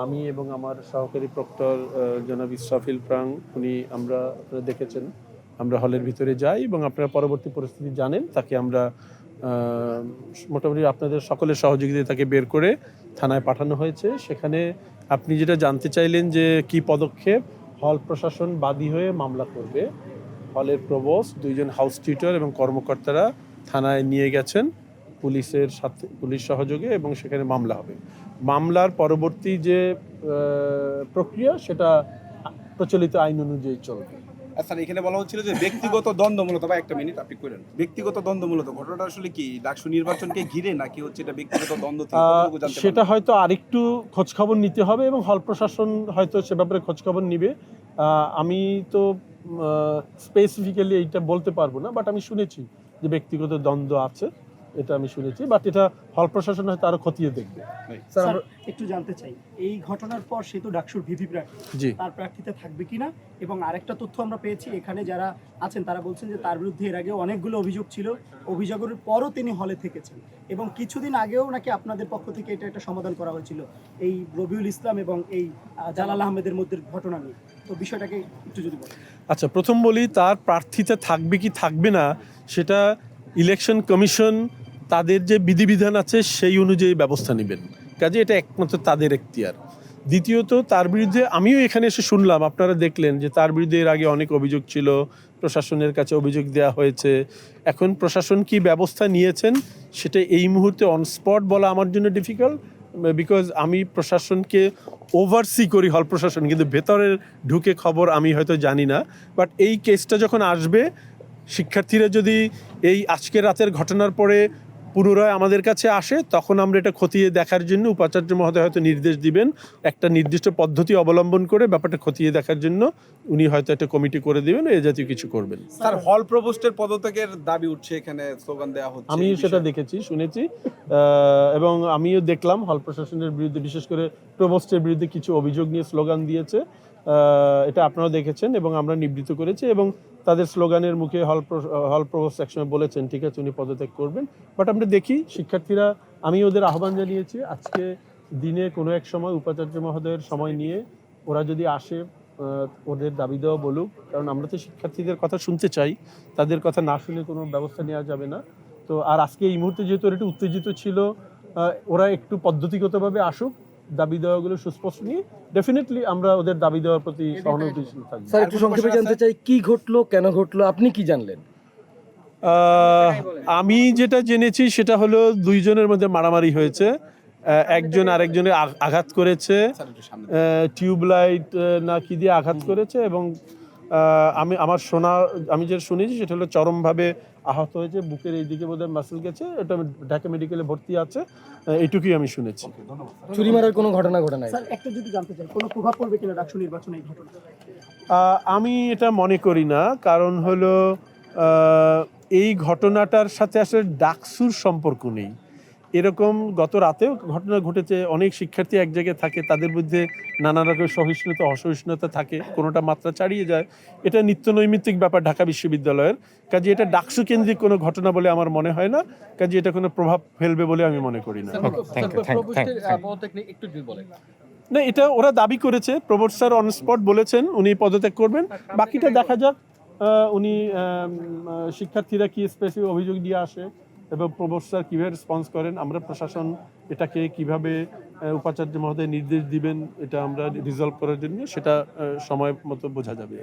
আমি এবং আমার সহকারী প্রক্টর জনাব ইসরাফিল প্রাং, উনি আমরা আপনারা দেখেছেন। আমরা হলের ভিতরে যাই এবং আপনারা পরবর্তী পরিস্থিতি জানেন, তাকে আমরা মোটামুটি আপনাদের সকলের সহযোগিতায় তাকে বের করে থানায় পাঠানো হয়েছে। সেখানে আপনি যেটা জানতে চাইলেন যে কি পদক্ষেপ, হল প্রশাসন বাদী হয়ে মামলা করবে। হলের প্রবোস্ট দুইজন হাউস টিউটর এবং কর্মকর্তারা থানায় নিয়ে গেছেন। পুলিশের সাথে, পুলিশ সহযোগে এবং সেখানে মামলা হবে। মামলার পরবর্তী যে প্রক্রিয়া সেটা প্রচলিত আইন অনুযায়ী চলবে। আচ্ছা এখানে বলা হচ্ছিল যে ব্যক্তিগত দ্বন্দ্ব মূলত বা একটা মিনিট আপনি করেন। ব্যক্তিগত দ্বন্দ্ব মূলত ঘটনাটা আসলে কি? ডাকসু নির্বাচনকে ঘিরে নাকি হচ্ছে এটা ব্যক্তিগত দ্বন্দ্ব সেটা হয়তো আরেকটু খোঁজখবর নিতে হবে এবং হল প্রশাসন হয়তো সে ব্যাপারে খোঁজখবর নিবে। আমি তো স্পেসিফিক্যালি এইটা বলতে পারব না বাট আমি শুনেছি যে ব্যক্তিগত দ্বন্দ্ব আছে। এটা আমি শুনেছি বাট এটা হল প্রশাসন হয়তো আরও খতিয়ে দেখবে। স্যার একটু জানতে চাই এই ঘটনার পর সে তো ডাকসুর ভিভি প্রার্থী জি। তার প্রার্থীতে থাকবে কিনা? এবং আরেকটা তথ্য আমরা পেয়েছি এখানে যারা আছেন তারা বলছেন যে তার বিরুদ্ধে এর আগে অনেকগুলো অভিযোগ ছিল অভিযোগের পরও তিনি হলে থেকেছেন। এবং কিছুদিন আগেও নাকি আপনাদের পক্ষ থেকে এটা একটা সমাধান করা হয়েছিল এই রবিউল ইসলাম এবং এই জালাল আহমেদের মধ্যে ঘটনা নিয়ে। তো বিষয়টাকে একটু যদি বলেন। আচ্ছা প্রথম বলি তার প্রার্থীতে থাকবে কি থাকবে না সেটা ইলেকশন কমিশন তাদের যে বিধিবিধান আছে, সেই অনুযায়ী ব্যবস্থা নেবেন। কাজে এটা একমাত্র তাদের এখতিয়ার। দ্বিতীয়ত, তার বিরুদ্ধে আমিও এখানে এসে শুনলাম, আপনারা দেখলেন যে তার বিরুদ্ধে এর আগে অনেক অভিযোগ ছিল, প্রশাসনের কাছে অভিযোগ দেওয়া হয়েছে। এখন প্রশাসন কি ব্যবস্থা নিয়েছেন, সেটা এই মুহূর্তে অন স্পট বলা আমার জন্য ডিফিকাল্ট বিকজ আমি প্রশাসনকে ওভারসি করি হল প্রশাসন, কিন্তু ভেতরের ঢুকে খবর আমি হয়তো জানি না। বাট এই কেসটা যখন আসবে, শিক্ষার্থীরা যদি এই আজকের রাতের ঘটনার পরে পুনরায় আমাদের কাছে আসে তখন আমরা এটা খতিয়ে দেখার জন্য উপাচার্য মহোদয় হয়তো নির্দেশ দিবেন। একটা নির্দিষ্ট পদ্ধতি অবলম্বন করে ব্যাপারটা খতিয়ে দেখার জন্য উনি হয়তো একটা কমিটি করে দিবেন এ জাতীয় কিছু করবেন। স্যার হল প্রবোস্টের পদত্যাগের দাবি উঠছে এখানে স্লোগান দেওয়া হচ্ছে আমি সেটা দেখেছি শুনেছি। আহ, এবং আমিও দেখলাম হল প্রশাসনের বিরুদ্ধে বিশেষ করে প্রবোস্টের বিরুদ্ধে কিছু অভিযোগ নিয়ে স্লোগান দিয়েছে। আহ, এটা আপনারাও দেখেছেন এবং আমরা নিবৃত্ত করেছি এবং তাদের স্লোগানের মুখে হল হল প্রভোস্ট একসময় বলেছেন, ঠিক আছে, উনি পদত্যাগ করবেন। বাট আমরা দেখি, শিক্ষার্থীরা, আমি ওদের আহ্বান জানিয়েছি, আজকে দিনে কোনো এক সময় উপাচার্য মহোদয়ের সময় নিয়ে ওরা যদি আসে ওদের দাবি দেওয়া বলুক, কারণ আমরা তো শিক্ষার্থীদের কথা শুনতে চাই, তাদের কথা না শুনে কোনো ব্যবস্থা নেওয়া যাবে না। তো আর আজকে এই মুহূর্তে যেহেতু ওরা একটু উত্তেজিত ছিল ওরা একটু পদ্ধতিগতভাবে আসুক দাবি দেওয়াগুলো সুস্পষ্ট নিয়ে ডেফিনেটলি আমরা ওদের দাবি দেওয়ার প্রতি সহানুভূতিশীল থাকব। স্যার একটু সংক্ষেপে জানতে চাই কি ঘটলো কেন ঘটলো আপনি কি জানলেন? আমি যেটা জেনেছি সেটা হলো দুইজনের মধ্যে মারামারি হয়েছে। একজন আরেকজনের আঘাত করেছে। টিউবলাইট না কি দিয়ে আঘাত করেছে এবং আমি আমার শোনা আমি যেটা শুনেছি সেটা হলো চরমভাবে আহত হয়েছে বুকের এই দিকে বোধহয় মাসেল গেছে এটা ঢাকা মেডিকেলে ভর্তি আছে এটুকুই এইটুকুই আমি শুনেছি। চুরি মারার কোনো ঘটনা ঘটে নাই। স্যার একটা যদি জানতে চাই কোনো প্রভাব পড়বে কিনা ডাকসু নির্বাচনে এই ঘটনা আমি এটা মনে করি না কারণ হলো এই ঘটনাটার সাথে আসলে ডাকসুর সম্পর্ক নেই। এরকম গত রাতেও ঘটনা ঘটেছে অনেক শিক্ষার্থী এক জায়গায় থাকে তাদের মধ্যে নানা রকম সহিষ্ণুতা অসহিষ্ণুতা থাকে কোনোটা মাত্রা ছাড়িয়ে যায়। এটা নিত্য নৈমিত্তিক ব্যাপার ঢাকা বিশ্ববিদ্যালয়ের। কাজে এটা ডাকসু কেন্দ্রিক কোনো ঘটনা বলে আমার মনে হয় না। কাজে এটা কোনো প্রভাব ফেলবে বলে আমি মনে করি না। না এটা ওরা দাবি করেছে প্রবোধ স্যার অন স্পট বলেছেন উনি পদত্যাগ করবেন। বাকিটা দেখা যাক আহ, উনি আহ, শিক্ষার্থীরা কি স্পেসিফিক অভিযোগ দিয়ে আসে। এবং প্রবোধ স্যার কীভাবে রেসপন্স করেন, আমরা প্রশাসন এটাকে কীভাবে উপাচার্য মহোদয় নির্দেশ দিবেন, এটা আমরা রিজলভ করার জন্য সেটা সময় মতো বোঝা যাবে।